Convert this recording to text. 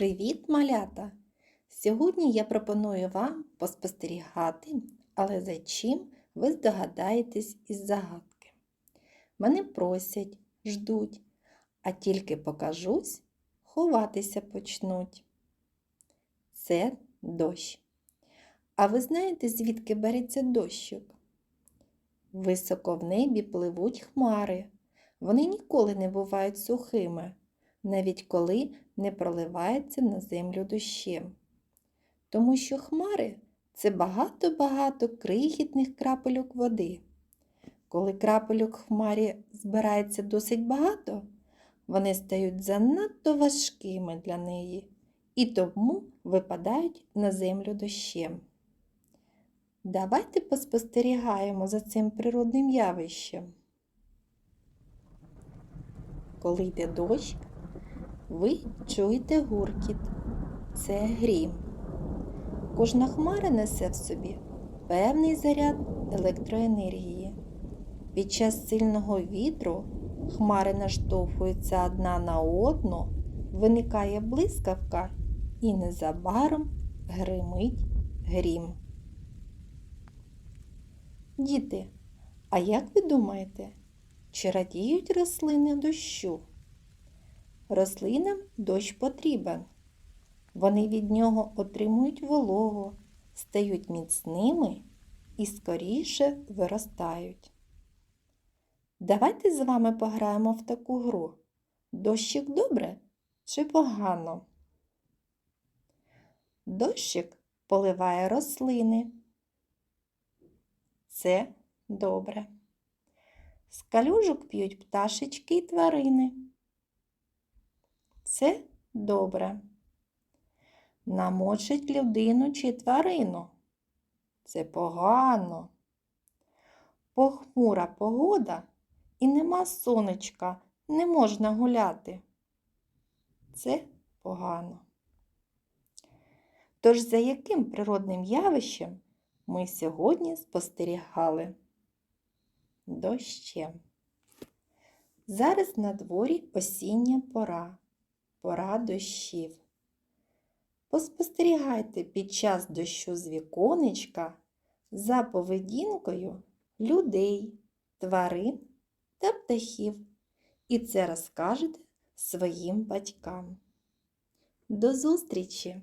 Привіт, малята! Сьогодні я пропоную вам поспостерігати, але за чим ви здогадаєтесь із загадки. Мене просять, ждуть, а тільки покажусь, ховатися почнуть. Це дощ. А ви знаєте, звідки береться дощик? Високо в небі пливуть хмари. Вони ніколи не бувають сухими, навіть коли не проливається на землю дощем. Тому що хмари це багато-багато крихітних крапельок води. Коли крапельок хмарі збирається досить багато, вони стають занадто важкими для неї і тому випадають на землю дощем. Давайте поспостерігаємо за цим природним явищем. Коли йде дощ, ви чуєте гуркіт. Це грім. Кожна хмара несе в собі певний заряд електроенергії. Під час сильного вітру хмари наштовхуються одна на одну, виникає блискавка і незабаром гримить грім. Діти, а як ви думаєте, чи радіють рослини дощу? Рослинам дощ потрібен. Вони від нього отримують вологу, стають міцними і скоріше виростають. Давайте з вами пограємо в таку гру. Дощик добре чи погано? Дощик поливає рослини. Це добре. З калюжок п'ють пташечки й тварини. Це добре. Намочить людину чи тварину. Це погано. Похмура погода і нема сонечка, не можна гуляти. Це погано. Тож за яким природним явищем ми сьогодні спостерігали? Дощем. Зараз на дворі осіння пора, пора дощів. Поспостерігайте під час дощу з віконечка за поведінкою людей, тварин та птахів. І це розкажете своїм батькам. До зустрічі!